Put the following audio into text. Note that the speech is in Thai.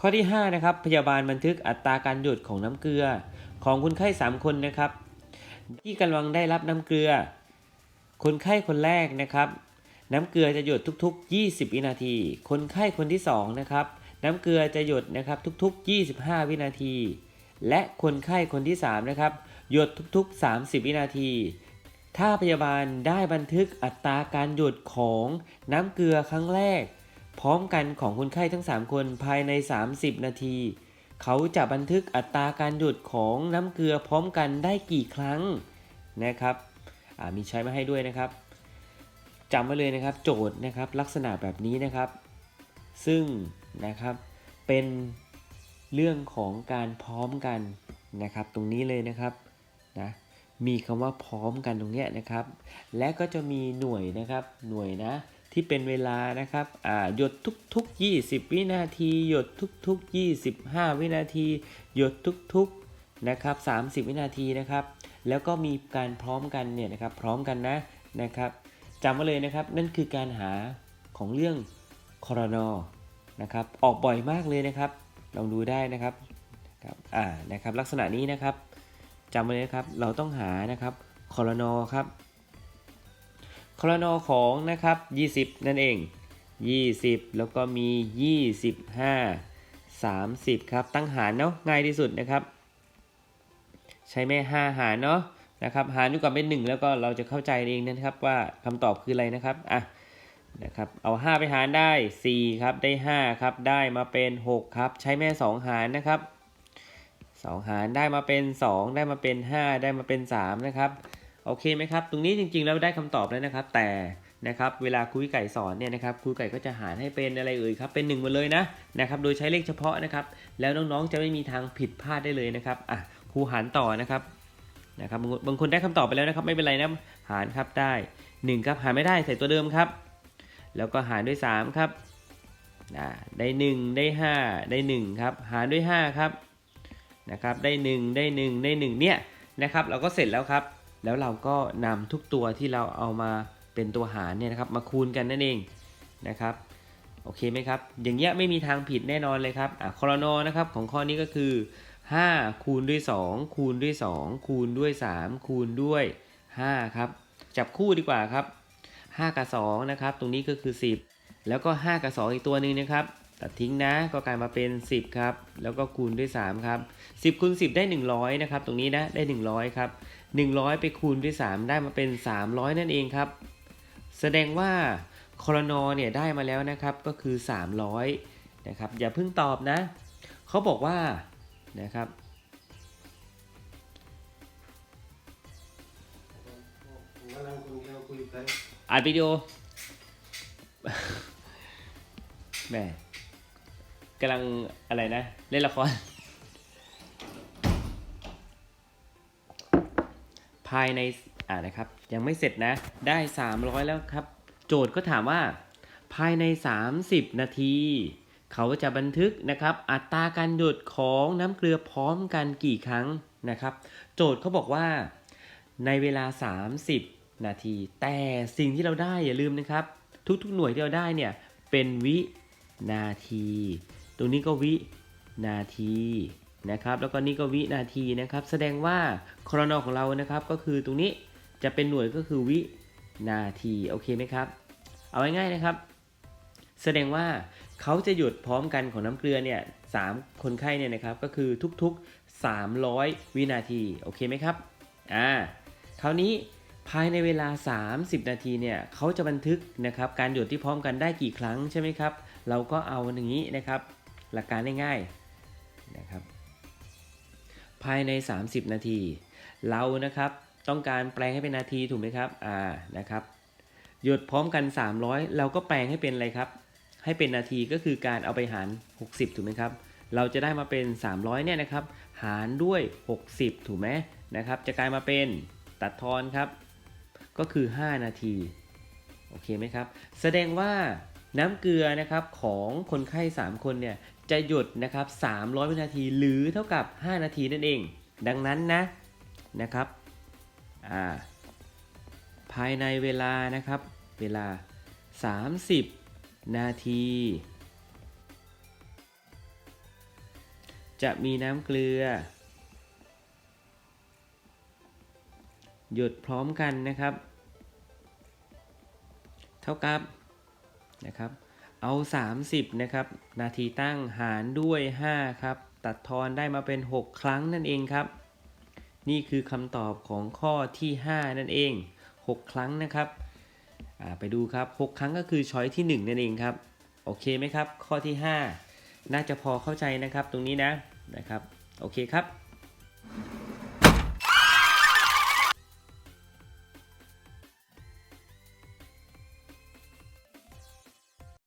ข้อที่ 5 นะครับ พยาบาลบันทึกอัตราการหยดของน้ำเกลือ ของคนไข้ 3 คนนะครับ ที่กำลังได้รับน้ำเกลือ คนไข้คนแรกนะครับ น้ำเกลือจะหยดทุก ๆ 20 วินาที คนไข้คนที่2นะครับน้ำเกลือจะหยดนะครับทุก ๆ 25 วินาที และคนไข้คนที่3นะครับหยดทุก ๆ 30 วินาที ถ้าพยาบาลได้บันทึกอัตราการหยดของน้ำเกลือครั้งแรก พร้อมกันของคนไข้ทั้ง 3 คนภายใน 30 นาที เขาจะบันทึกอัตราการหยดของน้ำเกลือพร้อมกันได้กี่ครั้งนะครับมีใช้มาให้ด้วยนะครับจำไว้เลยนะครับ โจทย์นะครับลักษณะแบบนี้นะครับ ซึ่งนะครับเป็นเรื่องของการพร้อมกันนะครับ ตรงนี้เลยนะครับนะมีคำว่าพร้อมกันตรงเนี้ยนะครับ และก็จะมีหน่วยนะครับหน่วยนะ ที่เป็นเวลานะครับหยดทุกๆ 20 วินาที หยดทุกๆ 25 วินาที หยดทุกๆนะครับ30 วินาทีนะครับ แล้วก็มีการพร้อมกันเนี่ยนะครับพร้อมกันนะนะครับจำไว้เลยนะครับนั่นคือการหาของเรื่องคอรนอนะครับออกบ่อยมากเลยนะครับลองดูได้นะครับครับอ่านะครับลักษณะนี้นะครับจำไว้เลยนะครับเราต้องหานะครับคอรนอครับ คอนอของนะครับ 20 นั่นเอง 20 แล้วก็มี 25 30 ครับ ตั้งหารเนาะง่ายที่สุดนะครับ ใช้แม่5หารเนาะนะครับ หารด้วยกับเป็น 1 แล้วก็เราจะเข้าใจเองนะครับว่าคำตอบคืออะไรนะครับอะนะครับเอา 5 ไปหารได้ 4 ครับ ได้ 5 ครับ ได้มาเป็น 6 ครับ ใช้แม่ 2 หารนะครับ 2 หารได้มาเป็น 2 ได้มาเป็น 5 ได้มาเป็น 3 นะครับ โอเคไหมครับ ตรงนี้จริงๆ แล้วได้คำตอบแล้วนะครับ แต่นะครับ เวลาครูไก่สอนเนี่ยนะครับครูไก่ก็จะหารให้เป็นอะไรเอ่ยครับ เป็น1หมดเลยนะนะครับ โดยใช้เลขเฉพาะนะครับ แล้วน้องๆ จะไม่มีทางผิดพลาดได้เลยนะครับ อะ ครูหารต่อนะครับ นะครับ บางคนบางคนได้คำตอบไปแล้วนะครับ ไม่เป็นไรนะ หารครับได้1ครับ หารไม่ได้ใส่ตัวเดิมครับ แล้วก็หารด้วย 3 ครับอ่าได้ 1 ได้ 5 ได้ 1 ครับ หารด้วย 5 ครับ นะครับ ได้ 1 ได้ 1 ได้ 1 เนี่ยนะครับ เราก็เสร็จแล้วครับ แล้วเราก็นำทุกตัวที่เราเอามาเป็นตัวหารเนี่ยนะครับมาคูณกันนั่นเองนะครับโอเคไหมครับอย่างเงี้ยไม่มีทางผิดแน่นอนเลยครับอะคอรนอนะครับของข้อนี้ก็คือ5คูณด้วย 2 คูณด้วย 2 คูณด้วย 3 คูณด้วย 5 ครับ จับคู่ดีกว่าครับ 5 กับ 2 นะครับ ตรงนี้ก็คือ 10 แล้วก็ 5 กับ 2 อีกตัวหนึ่งนะครับ ตัดทิ้งนะก็กลายมาเป็น 10 ครับ แล้วก็คูณด้วย 3 ครับ 10คูณ10 ได้ 100 นะครับ ตรงนี้นะได้ 100 ครับ 100 ไปคูณด้วย 3 ได้มาเป็น 300 นั่นเองครับ แสดงว่าคอรนอเนี่ยได้มาแล้วนะครับก็คือ 300นะครับอย่าเพิ่งตอบนะเขาบอกว่านะครับผมกำลังคนเดียวคุยกันอัดวิดีโอแหม่กำลังอะไรนะ เล่นละคร ภายในอ่านะครับยังไม่เสร็จนะได้ 300 แล้วครับ โจทย์ก็ถามว่า ภายใน 30 นาที เขาจะบันทึกนะครับ อัตราการหยดของน้ำเกลือพร้อมกันกี่ครั้งนะครับ โจทย์เขาบอกว่าในเวลา 30 นาที แต่สิ่งที่เราได้อย่าลืมนะครับ ทุกๆหน่วยที่เราได้เนี่ยเป็นวินาที ตรงนี้ก็วินาที นะครับ แล้วก็นี่ก็วินาทีนะครับ แสดงว่าครนของเรานะครับก็คือตรงนี้จะเป็นหน่วยก็คือวินาทีโอเคไหมครับ เอาง่ายๆนะครับ แสดงว่าเขาจะหยุดพร้อมกันของน้ำเกลือเนี่ยสามคนไข้เนี่ยนะครับก็คือทุกๆ 300 วินาทีโอเคไหมครับอ่าคราวนี้ภายในเวลา 30 นาทีเนี่ยเขาจะบันทึกนะครับการหยดที่พร้อมกันได้กี่ครั้งใช่ไหมครับ เราก็เอาอย่างนี้นะครับ หลักการง่ายๆนะครับ ภายใน 30 นาที เรานะครับต้องการแปลงให้เป็นนาทีถูกไหมครับอ่านะครับ หยดพร้อมกัน 300 เราก็แปลงให้เป็นอะไรครับ ให้เป็นนาทีก็คือการเอาไปหาร 60 ถูกไหมครับ เราจะได้มาเป็น 300 เนี่ยนะครับ หารด้วย 60 ถูกไหมนะครับ จะกลายมาเป็นตัดทอนครับ ก็คือ 5 นาทีโอเคไหมครับ แสดงว่าน้ำเกลือนะครับของคนไข้ 3 คนเนี่ย จะหยุดนะครับ 300 วินาทีหรือเท่ากับ 5 นาทีนั่นเอง ดังนั้นนะนะครับอ่าภายในเวลานะครับเวลา 30 นาที จะมีน้ำเกลือ หยดพร้อมกันนะครับ เท่ากับนะครับ เอา 30 นะครับ นาทีตั้งหารด้วย 5 ครับ ตัดทอนได้มาเป็น 6 ครั้งนั่นเองครับ นี่คือคำตอบของข้อที่ 5 นั่นเอง 6 ครั้งนะครับไปดูครับ 6 ครั้งก็คือช้อยที่ 1 นั่นเองครับ โอเคไหมครับ ข้อที่ 5 น่าจะพอเข้าใจนะครับตรงนี้นะนะครับ โอเคครับ